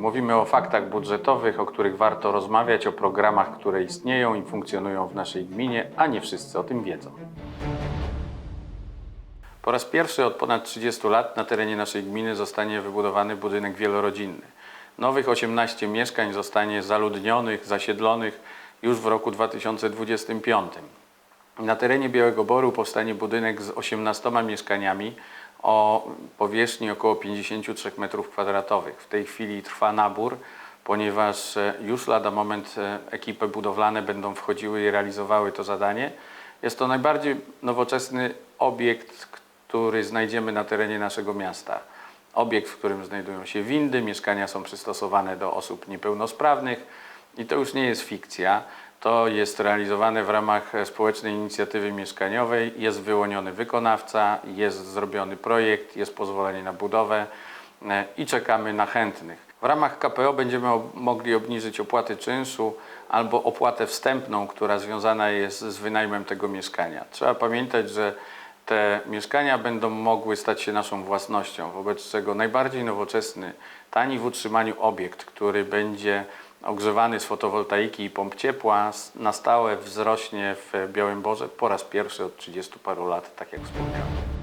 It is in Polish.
Mówimy o faktach budżetowych, o których warto rozmawiać, o programach, które istnieją i funkcjonują w naszej gminie, a nie wszyscy o tym wiedzą. Po raz pierwszy od ponad 30 lat na terenie naszej gminy zostanie wybudowany budynek wielorodzinny. Nowych 18 mieszkań zostanie zaludnionych, zasiedlonych już w roku 2025. Na terenie Białego Boru powstanie budynek z 18 mieszkaniami o powierzchni około 53 m2. W tej chwili trwa nabór, ponieważ e, już lada moment e, ekipy budowlane będą wchodziły i realizowały to zadanie. Jest to najbardziej nowoczesny obiekt, który znajdziemy na terenie naszego miasta. Obiekt, w którym znajdują się windy, mieszkania są przystosowane do osób niepełnosprawnych i to już nie jest fikcja. To jest realizowane w ramach społecznej inicjatywy mieszkaniowej. Jest wyłoniony wykonawca, jest zrobiony projekt, jest pozwolenie na budowę e, i czekamy na chętnych. W ramach KPO będziemy mogli obniżyć opłaty czynszu albo opłatę wstępną, która związana jest z wynajmem tego mieszkania. Trzeba pamiętać, że te mieszkania będą mogły stać się naszą własnością, wobec czego najbardziej nowoczesny, tani w utrzymaniu obiekt, który będzie ogrzewany z fotowoltaiki i pomp ciepła, na stałe wzrośnie w Białym Borze po raz pierwszy od 30 paru lat, tak jak wspomniałem.